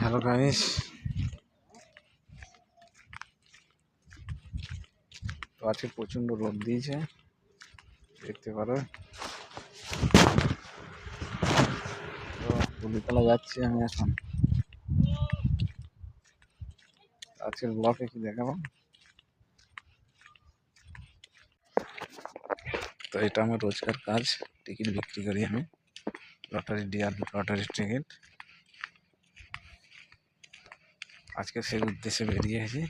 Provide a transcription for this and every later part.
Hello guys তো আজকে প্রচণ্ড রোদ দিয়েছে। দেখতে পারো। তো যাচ্ছি আমি এখন। আজকের ব্লকে কি দেখাবো? তো এটা আমার রোজকার কাজ। টিকিট বিক্রি করি আমি। লটারি ডিয়ার লটারির টিকিট আজকে সেই উদ্দেশ্যে বেরিয়েছি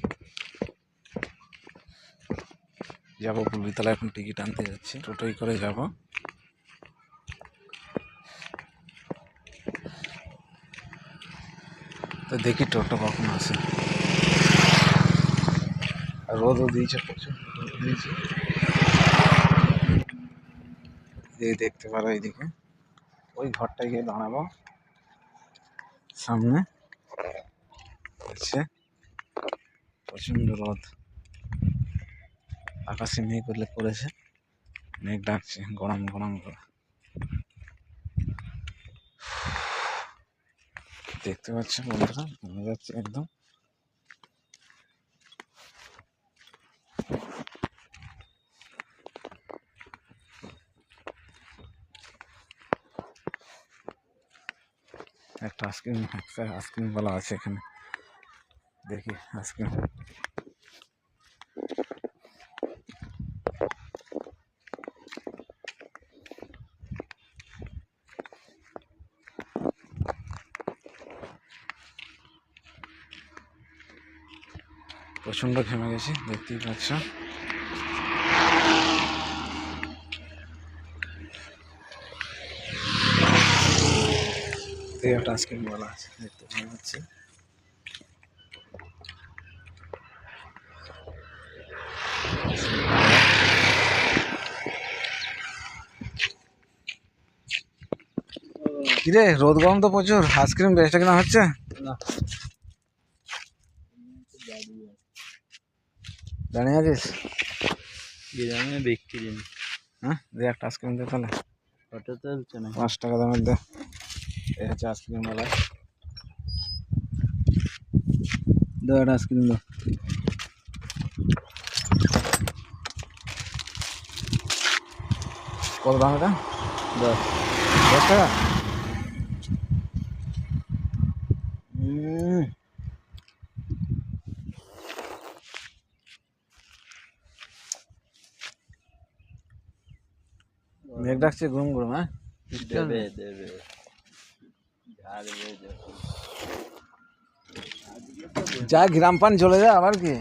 যাব পুলিতলা এখন টিকিট আনতে যাচ্ছি। টোটোই করে যাব। তো দেখি টোটো কখন আসে। রোদও দিয়েছে প্রচুর দেখতে পারো এইদিকে। ওই ঘরটায় গিয়ে দাঁড়াবো। সামনে। আছে প্রচণ্ড রোদ। আকাশে মেঘ করলে পড়েছে। মেঘ ডাকছে, গরম গরম করে দেখতে পাচ্ছ বন্ধুরা কমে যাচ্ছে একদম। একটা আইসক্রিম একটা আইসক্রিম বলা আছে এখানে। দেখি আজকে। প্রচণ্ড ঘেমে গেছি দেখতেই পাচ্ছ। একটা আইসক্রিম বলা আছে দেখতে পাওয়া যাচ্ছে কিরে রোদ গরম তো প্রচুর আইসক্রিম বেচটা কিনা হচ্ছে? দাঁড়িয়ে আছিস? বিক্রি নেই হ্যাঁ দে একটা আইসক্রিম দে তাহলে। ফটো তুলছে না। পাঁচ টাকা দামের দে। এই হচ্ছে আইসক্রিম বলা দো একটা আইসক্রিম দো। কত দাম এটা? দশ দশ টাকা? মেঘ ডাকছে গরম গরম হ্যাঁ? দেবে দেবে। যা গ্রাম পান চলে যা আবার কি?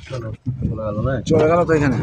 চলে চলে গেল তো এখানে।